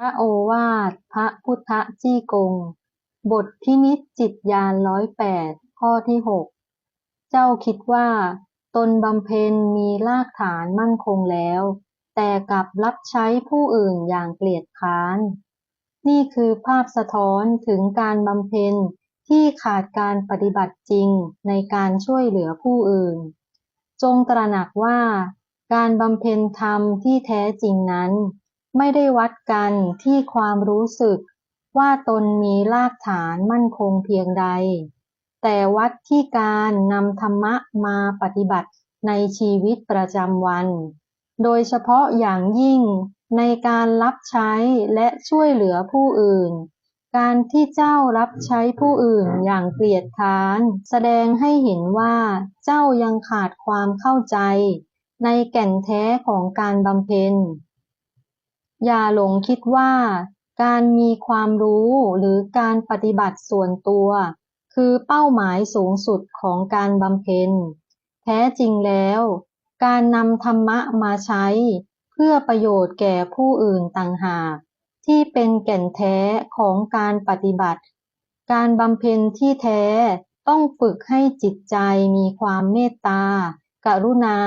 พระโอวาทพระพุทธจี้กง บทพินิจจิตยานร้อยแปดข้อที่หกเจ้าคิดว่า ตนบำเพ็ญมีรากฐานมั่นคงแล้ว แต่กลับรับใช้ผู้อื่นอย่างเกลียดค้าน นี่คือภาพสะท้อนถึงการบำเพ็ญที่ขาดการปฏิบัติจริงในการช่วยเหลือผู้อื่น จงตระหนักว่า การบำเพ็ญธรรมที่แท้จริงนั้น ไม่ได้วัดกันที่ความรู้สึกว่าตนมีรากฐานมั่นคงเพียงใด แต่วัดที่การนำธรรมะมาปฏิบัติในชีวิตประจำวัน โดยเฉพาะอย่างยิ่งในการรับใช้และช่วยเหลือผู้อื่น การที่เจ้ารับใช้ผู้อื่นอย่างเกลียดค้าน แสดงให้เห็นว่าเจ้ายังขาดความเข้าใจ ในแก่นแท้ของการบำเพ็ญ อย่าหลงคิดว่า การมีความรู้หรือการปฏิบัติส่วนตัว คือเป้าหมายสูงสุดของการบำเพ็ญ แท้จริงแล้ว การนำธรรมะมาใช้ เพื่อประโยชน์แก่ผู้อื่นต่างหากที่เป็นแก่นแท้ของการปฏิบัติ การบำเพ็ญที่แท้ต้องฝึกให้จิตใจมีความเมตตา กรุณา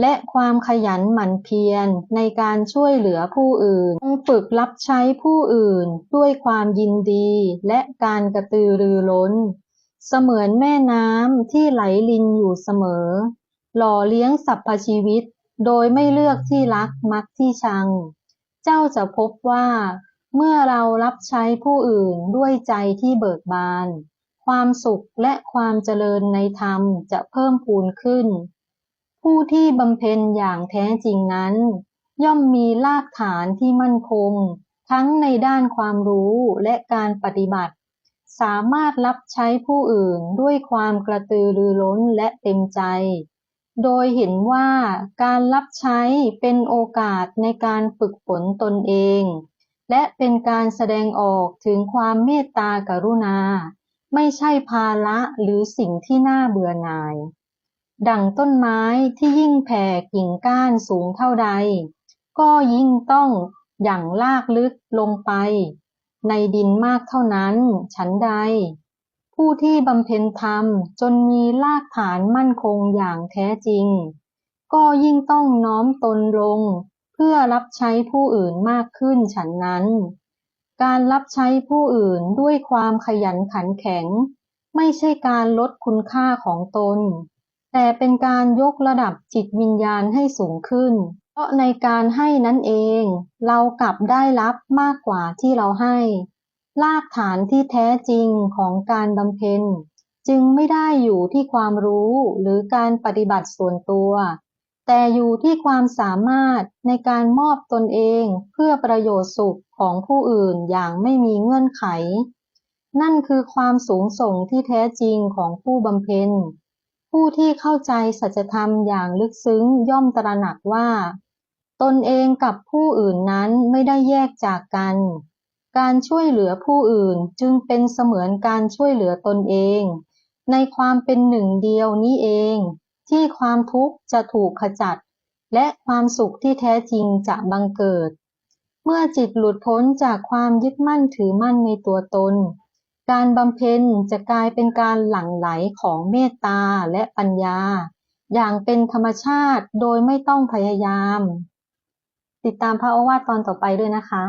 และความขยันหมั่นเพียรในการช่วยเหลือผู้อื่นฝึกรับใช้ผู้อื่นด้วยความยินดีและการกระตือรือร้น เสมือนแม่น้ำที่ไหลลินอยู่เสมอ หล่อเลี้ยงสรรพชีวิต โดยไม่เลือกที่รักมักที่ชัง เจ้าจะพบว่า เมื่อเรารับใช้ผู้อื่นด้วยใจที่เบิกบาน ความสุขและความเจริญในธรรมจะเพิ่มพูนขึ้น ผู้ที่บำเพ็ญอย่างแท้จริงนั้น ย่อมมีรากฐานที่มั่นคง ทั้งในด้านความรู้และการปฏิบัติ สามารถรับใช้ผู้อื่นด้วยความกระตือรือร้นและเต็มใจ โดยเห็นว่าการรับใช้เป็นโอกาสในการฝึกฝนตนเอง และเป็นการแสดงออกถึงความเมตตากรุณา ไม่ใช่ภาระหรือสิ่งที่น่าเบื่อหน่าย ดั่งต้นไม้ที่ยิ่งแผ่กิ่งก้านสูงเท่าใด ก็ยิ่งต้องอย่างลากลึกลงไป ในดินมากเท่านั้น ฉันใด ผู้ที่บำเพ็ญธรรมจนมีรากฐานมั่นคงอย่างแท้จริง ก็ยิ่งต้องน้อมตนลง เพื่อรับใช้ผู้อื่นมากขึ้นฉันนั้น การรับใช้ผู้อื่นด้วยความขยันขันแข็ง ไม่ใช่การลดคุณค่าของตน แต่เป็นการยกระดับจิตวิญญาณให้สูงขึ้น เพราะในการให้นั้นเอง เรากลับได้รับมากกว่าที่เราให้ รากฐานที่แท้จริงของการบำเพ็ญ จึงไม่ได้อยู่ที่ความรู้หรือการปฏิบัติส่วนตัว แต่อยู่ที่ความสามารถในการมอบตนเองเพื่อประโยชน์สุขของผู้อื่นอย่างไม่มีเงื่อนไข นั่นคือความสูงส่งที่แท้จริงของผู้บำเพ็ญ ผู้ที่เข้าใจสัจธรรมอย่างลึกซึ้งย่อมตระหนักว่า ตนเองกับผู้อื่นนั้นไม่ได้แยกจากกัน การช่วยเหลือผู้อื่นจึงเป็นเสมือนการช่วยเหลือตนเอง ในความเป็นหนึ่งเดียวนี้เอง ที่ความทุกข์จะถูกขจัด และความสุขที่แท้จริงจะบังเกิด เมื่อจิตหลุดพ้นจากความยึดมั่นถือมั่นในตัวตน การบำเพ็ญจะกลายเป็นการหลั่งไหลของเมตตาและปัญญา อย่างเป็นธรรมชาติโดยไม่ต้องพยายาม ติดตามพระโอวาทตอนต่อไปด้วยนะคะ